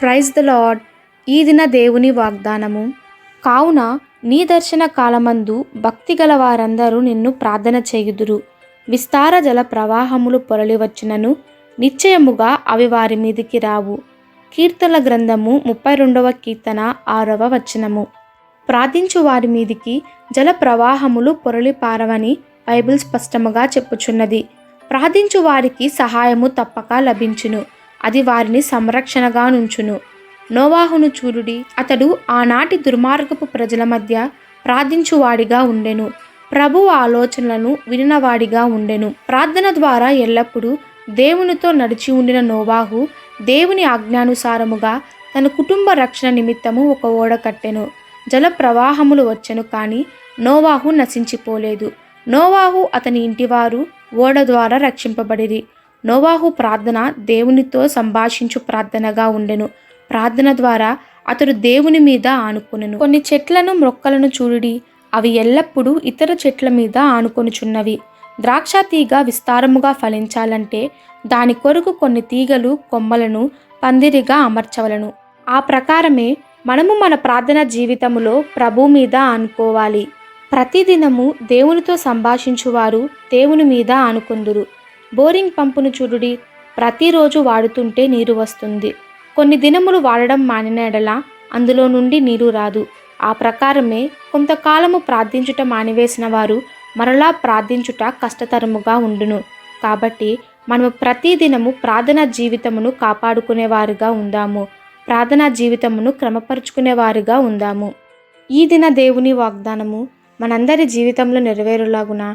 Praise the lord ఈ దిన దేవుని వాగ్దానము. కావున నీ దర్శన కాలమందు భక్తి గల వారందరూ నిన్ను ప్రార్థన చేయుదురు. విస్తార జల ప్రవాహములు పొరలి వచ్చినను నిశ్చయముగా అవి వారి మీదికి రావు. కీర్తన గ్రంథము ముప్పై రెండవ కీర్తన ఆరవ వచనము. ప్రార్థించు వారి మీదికి జల ప్రవాహములు పొరలి పారవని బైబిల్ స్పష్టముగా చెప్పుచున్నది. ప్రార్థించు వారికి సహాయము తప్పక లభించును. అది వారిని సంరక్షణగా నుంచును. నోవాహును చూడుడి అతడు ఆనాటి దుర్మార్గపు ప్రజల మధ్య ప్రార్థించువాడిగా ఉండెను. ప్రభు ఆలోచనలను వినినవాడిగా ఉండెను. ప్రార్థన ద్వారా ఎల్లప్పుడూ దేవునితో నడిచి ఉండిన నోవాహు దేవుని ఆజ్ఞానుసారముగా తన కుటుంబ రక్షణ నిమిత్తము ఒక ఓడ కట్టెను. జల ప్రవాహములు వచ్చెను కానీ నోవాహు నశించిపోలేదు. నోవాహు అతని ఇంటివారు ఓడ ద్వారా రక్షింపబడిరి. నోవాహు ప్రార్థన దేవునితో సంభాషించు ప్రార్థనగా ఉండెను. ప్రార్థన ద్వారా అతడు దేవుని మీద ఆనుకొనెను. కొన్ని చెట్లను మొక్కలను చూడుడి. అవి ఎల్లప్పుడూ ఇతర చెట్ల మీద ఆనుకొనుచున్నవి. ద్రాక్ష తీగ విస్తారముగా ఫలించాలంటే దాని కొరకు కొన్ని తీగలు కొమ్మలను పందిరిగా అమర్చవలను. ఆ ప్రకారమే మనము మన ప్రార్థన జీవితములో ప్రభు మీద ఆనుకోవాలి. ప్రతిదినము దేవునితో సంభాషించువారు దేవుని మీద ఆనుకుందురు. బోరింగ్ పంపును చూడుడి. ప్రతిరోజు వాడుతుంటే నీరు వస్తుంది. కొన్ని దినములు వాడడం మానిన ఎడల అందులో నుండి నీరు రాదు. ఆ ప్రకారమే కొంతకాలము ప్రార్థించుట మానివేసిన వారు మరలా ప్రార్థించుట కష్టతరముగా ఉండును. కాబట్టి మనము ప్రతిదినము ప్రార్థనా జీవితమును కాపాడుకునేవారుగా ఉందాము. ప్రార్థనా జీవితమును క్రమపరుచుకునేవారుగా ఉందాము. ఈ దిన దేవుని వాగ్దానము మనందరి జీవితంలో నెరవేరులాగున?